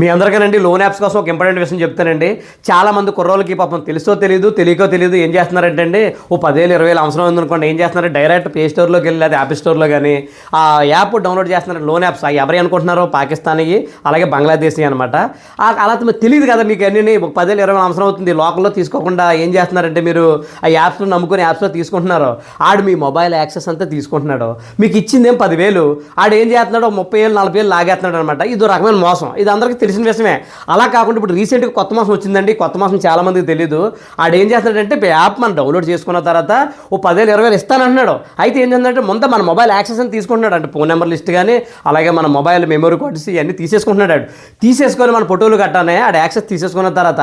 మీ అందరికీనండి loan apps కోసం ఒక important విషయం చెప్తానండి. చాలా మంది కుర్రోళ్ళకి పాపం తెలుసో తెలియదు తెలియకో తెలియదు ఏం చేస్తున్నారంటే అండి ఓ పదివేలు ఇరవై వేలు అవసరం ఉందనుకోండి ఏం చేస్తున్నారు? డైరెక్ట్ ప్లే స్టోర్లోకి వెళ్ళి లేదా యాప్ స్టోర్లో కానీ ఆ యాప్ డౌన్లోడ్ చేస్తున్నారు లోన్ యాప్స్ ఎవరు అనుకుంటున్నారో? పాకిస్తానీ అలాగే బంగ్లాదేశీ అనమాట అలా తెలియదు కదా మీకు అన్ని ఒక పదివేలు ఇరవై వేలు అవసరం అవుతుంది. లోకల్లో తీసుకోకుండా ఏం చేస్తున్నారంటే మీరు ఆ యాప్స్లో నమ్ముకుని యాప్స్లో తీసుకుంటున్నారు ఆడు మీ మొబైల్ యాక్సెస్ అంతా తీసుకుంటున్నాడు. మీకు ఇచ్చిందేం పదివేలు ఆడు ఏం చేస్తున్నాడు ముప్పై వేలు నలభై వేలు లాగేస్తున్నాడు అనమాట ఇది రకమైన మోసం. ఇది అందరికీ తెలిసిన విషయమే. అలా కాకుండా ఇప్పుడు రీసెంట్గా కొత్త మాసం వచ్చిందండి. కొత్త మాసం చాలామందికి తెలియదు ఆడు ఏం చేస్తున్నాడంటే యాప్ మనం డౌన్లోడ్ చేసుకున్న తర్వాత ఓ పదివేలు ఇరవై వేలు ఇస్తానంటున్నాడు. అయితే ఏం చేస్తుందంటే ముందు మన మొబైల్ యాక్సెస్ అని తీసుకుంటున్నాడు. అంటే ఫోన్ నెంబర్ లిస్ట్ కానీ అలాగే మన మొబైల్ మెమరీ కార్డ్స్ ఇవన్నీ తీసేసుకుంటున్నాడు ఆడు. తీసేసుకొని మన ఫోటోలు కట్టానే ఆడ యాక్సెస్ తీసేసుకున్న తర్వాత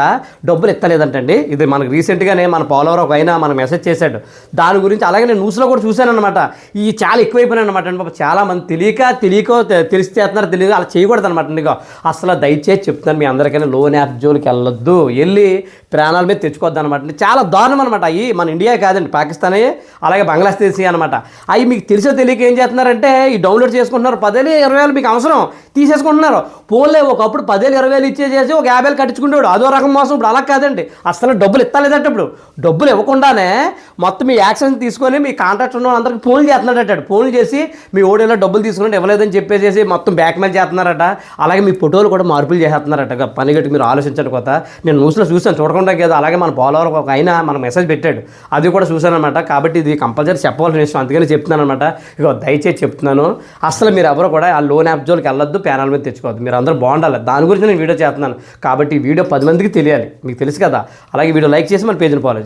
డబ్బులు ఎత్తలేదంటండి ఇది మనకు రీసెంట్గానే మన పోలవరం ఒక అయినా మనం మెసేజ్ చేశాడు. దాని గురించి అలాగే నేను న్యూస్లో కూడా చూశాను అనమాట ఈ చాలా ఎక్కువైపోయినాయి అనమాట అండి చాలా మంది తెలియక తెలియక తెలిస్తే తెలిసి చేస్తున్నారు తెలియదు అలా చేయకూడదు అనమాట నీకు అసలు దయచేసి చెప్తున్నాను మీ అందరికైనా లోన్ యాప్ జోలికి వెళ్ళొద్దు. వెళ్ళి ప్రాణాల మీద తెచ్చుకోవద్దు అనమాట చాలా దారుణం అనమాట అవి మన ఇండియా కాదండి పాకిస్తానే అలాగే బంగ్లాదేశ్ అనమాట అవి మీకు తెలిసో తెలియక ఏం చేస్తున్నారంటే ఈ డౌన్లోడ్ చేసుకుంటున్నారు పదేళ్ళు ఇరవై వేలు మీకు అవసరం. తీసేసుకుంటున్నారు. పోలే ఒకప్పుడు పదేళ్ళు ఇరవై వేలు ఇచ్చేసేసి ఒక యాభై వేలు కట్టించుకుంటాడు అదో రకం మోసం ఇప్పుడు అలా కాదండి. అసలు డబ్బులు ఇస్తలేదట ఇప్పుడు. డబ్బులు ఇవ్వకుండానే మొత్తం మీ యాక్షన్ తీసుకొని మీ కాంట్రాక్ట్ ఉన్న అందరికి ఫోన్లు చేస్తున్నాడట ఫోన్లు చేసి మీ ఓడిలో డబ్బులు తీసుకుని ఇవ్వలేదని చెప్పేసి మొత్తం బ్యాక్ మెయిల్ చేస్తున్నారట. అలాగే మీ ఫోటోలు కూడా మార్పులు చేసేస్తున్నారట. పని గట్టి మీరు ఆలోచించండి కొత్త. నేను న్యూస్లో చూశాను చూడకుండా కదా అలాగే మన పోలవరం ఒక ఆయన మన మెసేజ్ పెట్టాడు. అది కూడా చూశాను అనమాట కాబట్టి ఇది కంపల్సరీ చెప్పవలసిన విషయం. అందుకని చెప్తున్నాను అనమాట ఇక దయచేసి చెప్తున్నాను. అసలు మీరు ఎవరు కూడా ఆ లోన్ యాప్ జోలికి వెళ్ళొద్దు ప్యానల్ మీద తెచ్చుకోవద్దు. మీరు అందరూ బాగుండాలి. దాని గురించి నేను వీడియో చేస్తున్నాను. కాబట్టి ఈ వీడియో పది మందికి తెలియాలి. మీకు తెలుసు కదా. అలాగే వీడియో లైక్ చేసి మన పేజ్ని ఫాలో